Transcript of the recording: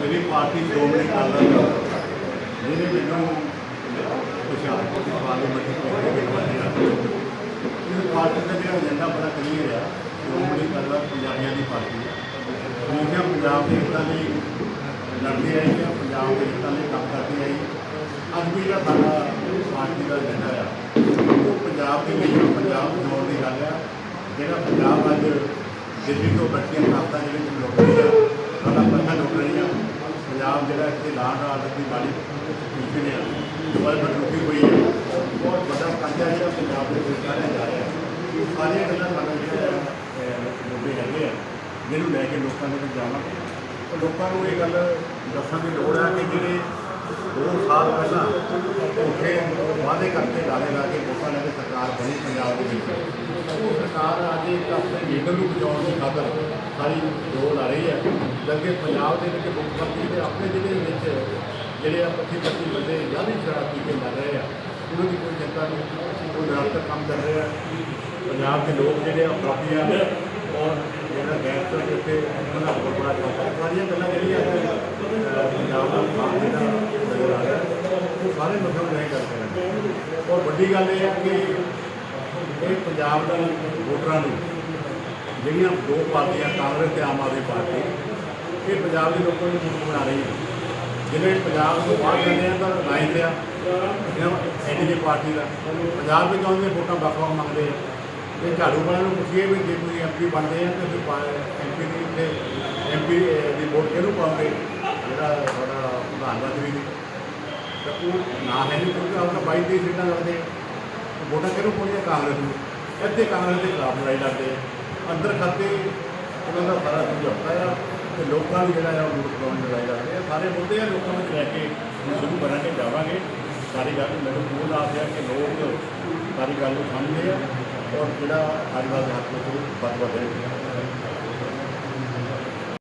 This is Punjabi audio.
ਮੇਰੀ ਪਾਰਟੀ ਸ਼੍ਰੋਮਣੀ ਅਕਾਲੀ ਦਲ ਜਿਹਨੇ ਮੈਨੂੰ ਹੁਸ਼ਿਆਰਪੁਰ ਦੀ ਪਾਰਲੀਮੈਂਟ ਵਿੱਚ ਬਿਠਾਇਆ ਇਹ ਪਾਰਟੀ ਦਾ ਜਿਹੜਾ ਏਜੰਡਾ ਬੜਾ ਕਲੀਅਰ ਆ ਸ਼੍ਰੋਮਣੀ ਅਕਾਲੀ ਦਲ ਪੰਜਾਬੀਆਂ ਦੀ ਪਾਰਟੀ ਹੈ ਹਮੇਸ਼ਾ ਪੰਜਾਬ ਦੇ ਹਿੱਤਾਂ ਲਈ ਲੜਦੀ ਆਈ ਹੈ ਪੰਜਾਬ ਦੇ ਹਿੱਤਾਂ ਲਈ ਕੰਮ ਕਰਦੀ ਆਈ ਅੱਜ ਵੀ ਜਿਹੜਾ ਸਾਡਾ ਪਾਰਟੀ ਦਾ ਏਜੰਡਾ ਆ, ਉਹ ਪੰਜਾਬ ਦੇ ਲਈ ਪੰਜਾਬ ਬਣਾਉਣ ਦੀ ਗੱਲ ਆ। ਜਿਹੜਾ ਪੰਜਾਬ ਅੱਜ ਦਿੱਲੀ ਤੋਂ ਬੱਚੀਆਂ ਕਾਪਾਂ ਦੇ ਵਿੱਚ ਲੋਕ ਆ ਸਾਡਾ ਪੱਖਾ ਲੁੱਟ ਰਹੀ ਆ ਪੰਜਾਬ ਜਿਹੜਾ ਇੱਥੇ ਲਾਂਡ ਆਰਡਰ ਦੀ ਮਾੜੀ ਸਥਿਤੀ ਨੇ ਡਿਵੈਲਪਮੈਂਟ ਬਦਲੂਗੀ ਹੋਈ ਹੈ। ਬਹੁਤ ਵੱਡਾ ਕਰਜ਼ਾ ਜਿਹੜਾ ਪੰਜਾਬ ਦੇ ਵਿੱਚ ਸਾਰਿਆ ਜਾ ਰਿਹਾ। ਹੈ ਇਹ ਸਾਰੀਆਂ ਗੱਲਾਂ ਸਾਡਾ ਜਿਹੜਾ ਅਹ, ਮੁੱਦੇ ਹੈਗੇ ਆ ਜਿਹਨੂੰ ਲੈ ਕੇ ਲੋਕਾਂ ਦੇ ਵਿੱਚ ਜਾਵਾਂਗੇ ਤਾਂ ਲੋਕਾਂ ਨੂੰ ਇਹ ਗੱਲ ਦੱਸਣ ਦੀ ਲੋੜ ਹੈ ਕਿ ਜਿਹੜੇ ਦੋ ਸਾਲ ਪਹਿਲਾਂ ਉੱਥੇ ਵਾਅਦੇ ਕਰਕੇ ਲਾਲੇ ਲਾ ਕੇ ਲੋਕਾਂ ਨੇ ਸਰਕਾਰ ਬਣੀ ਪੰਜਾਬ ਦੇ ਵਿੱਚ। ਉਹ ਸਰਕਾਰ ਅੱਜ ਇੱਕ ਆਪਣੇ ਲੀਡਰ ਨੂੰ ਬਚਾਉਣ ਦੀ ਖਾਤਰ ਸਾਰੀ ਜੋਰ ਲਾ ਰਹੀ ਹੈ ਲੱਗੇ ਪੰਜਾਬ ਦੇ ਵਿੱਚ ਮੁੱਖ ਮੰਤਰੀ ਦੇ ਆਪਣੇ ਜ਼ਿਲ੍ਹੇ ਦੇ ਵਿੱਚ ਜਿਹੜੇ ਆ ਪੱਚੀ ਪੱਚੀ ਬੰਦੇ ਜਾਲੀ ਸ਼ਰਾਬ ਪੀ ਕੇ ਮਰ ਰਹੇ ਆ, ਉਹਨਾਂ ਦੀ ਕੋਈ ਜਨਤਾ ਨੂੰ ਉਹ ਨਿਰੰਤਰ ਕੰਮ ਕਰ ਰਿਹਾ। ਪੰਜਾਬ ਦੇ ਲੋਕ ਜਿਹੜੇ ਆ ਕਾਫੀ ਆ ਔਰ ਜਿਹੜਾ ਗੈਸ ਦੇ ਉੱਤੇ ਉਹਨਾਂ ਦਾ ਬਹੁਤ ਬੜਾ ਕੰਮ ਹੈ। ਸਾਰੀਆਂ ਗੱਲਾਂ ਜਿਹੜੀਆਂ ਪੰਜਾਬ ਦਾ ਕੰਮ ਜਿਹੜਾ ਨਜ਼ਰ ਆ ਰਿਹਾ, ਉਹ ਸਾਰੇ ਮਤਲਬ ਨਹੀਂ ਕਰਦੇ ਹਨ ਔਰ ਵੱਡੀ ਗੱਲ ਇਹ ਹੈ ਕਿ ਇਹ ਪੰਜਾਬ ਦੇ ਵੋਟਰਾਂ ਨੂੰ ਜਿਹੜੀਆਂ ਦੋ ਪਾਰਟੀਆਂ, ਕਾਂਗਰਸ ਤੇ ਆਮ ਆਦਮੀ ਪਾਰਟੀ ਇਹ ਪੰਜਾਬ ਦੇ ਲੋਕਾਂ ਨੂੰ ਮੂਰਖ ਬਣਾ ਰਹੀ ਹੈ? ਜਿਵੇਂ ਪੰਜਾਬ ਤੋਂ ਬਾਹਰ ਜਾਂਦੇ ਆ ਤਾਂ ਲਾਈਨ ਤੇ ਆ ਐਨਡੀਏ ਪਾਰਟੀ ਦਾ। ਪੰਜਾਬ ਵਿੱਚ ਆਉਂਦੇ ਵੋਟਾਂ ਵੱਖ ਵੱਖ ਮੰਗਦੇ ਆ। ਇਹ ਝਾੜੂ ਵਾਲਿਆਂ ਨੂੰ ਪੁੱਛੀਏ ਵੀ ਜੇ ਤੁਸੀਂ ਐਮਪੀ ਬਣਦੇ ਆ ਤੇ ਤੁਸੀਂ ਐਮਪੀ ਦੀ ਤੇ ਐਮਪੀ ਦੀ ਵੋਟ ਕਿਹਨੂੰ ਪਾਉਂਗੇ ਜਿਹੜਾ ਤੁਹਾਡਾ ਪ੍ਰਧਾਨ ਮੰਤਰੀ ਦੀ ਤਾਂ ਉਹ ਨਾ ਹੈ ਨਹੀਂ ਕਿਉਂਕਿ ਆਪਣਾ 22 ਦੀ ਸੀਟਾਂ ਲੜਦੇ ਵੋਟਾਂ ਕਿਹਨੂੰ ਪਾਉਣੀਆਂ? ਕਾਂਗਰਸ ਨੂੰ। ਇੱਥੇ ਕਾਂਗਰਸ ਦੇ ਖਿਲਾਫ ਲੜਾਈ ਲੜਦੇ ਆ। ਅੰਦਰ ਖਾਤੇ ਉਹਨਾਂ ਦਾ ਸਾਰਾ ਸਮਝੌਤਾ ਆ। ਤੇ ਲੋਕਾਂ ਨੂੰ ਜਿਹੜਾ ਆ ਉਹ ਵੋਟ ਪਾਉਣ ਦੀ ਲੜਾਈ ਰਹੇ ਆ। ਸਾਰੇ ਮੁੱਦੇ ਆ, ਲੋਕਾਂ ਵਿੱਚ ਲੈ ਕੇ ਹੁਣ ਸ਼ੁਰੂ ਕਰਾਂਗੇ, ਜਾਵਾਂਗੇ। ਸਾਰੀ ਗੱਲ ਮੈਨੂੰ ਪੂਰਨ ਆਸ ਹੈ ਕਿ ਲੋਕ ਸਾਰੀ ਗੱਲ ਨੂੰ ਸਮਝਦੇ ਆ ਔਰ ਜਿਹੜਾ ਅੱਜ ਦਾ ਹੱਕ ਨੂੰ ਵੱਧ ਵੱਧ